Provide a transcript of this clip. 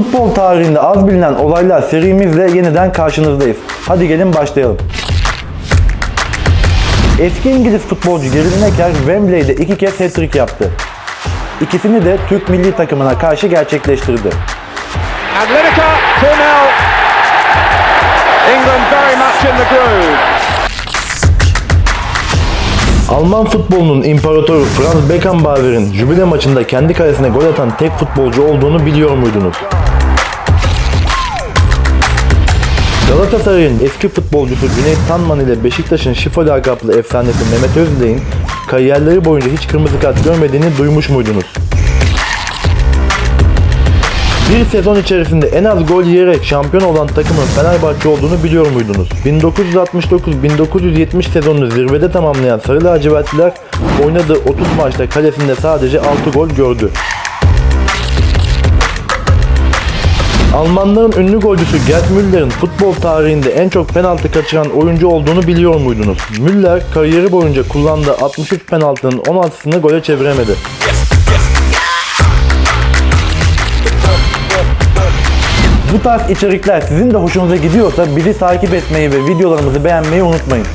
Futbol tarihinde az bilinen olaylar serimizle yeniden karşınızdayız. Hadi gelin başlayalım. Eski İngiliz futbolcu Gary Lineker Wembley'de iki kez hat-trick yaptı. İkisini de Türk milli takımına karşı gerçekleştirdi. And Lineker 2-0. England very much in the groove. Alman futbolunun imparatoru Franz Beckenbauer'in jübile maçında kendi kalesine gol atan tek futbolcu olduğunu biliyor muydunuz? Galatasaray'ın eski futbolcusu Cüneyt Tanman ile Beşiktaş'ın Şifo lakaplı efsanesi Mehmet Özilek'in kariyerleri boyunca hiç kırmızı kart görmediğini duymuş muydunuz? Bir sezon içerisinde en az gol yiyerek şampiyon olan takımın Fenerbahçe olduğunu biliyor muydunuz? 1969-1970 sezonunu zirvede tamamlayan Sarı Lacivertliler oynadığı 30 maçta kalesinde sadece 6 gol gördü. Almanların ünlü golcüsü Gerd Müller'in futbol tarihinde en çok penaltı kaçıran oyuncu olduğunu biliyor muydunuz? Müller kariyeri boyunca kullandığı 63 penaltının 16'sını gole çeviremedi. Bu tarz içerikler sizin de hoşunuza gidiyorsa bizi takip etmeyi ve videolarımızı beğenmeyi unutmayın.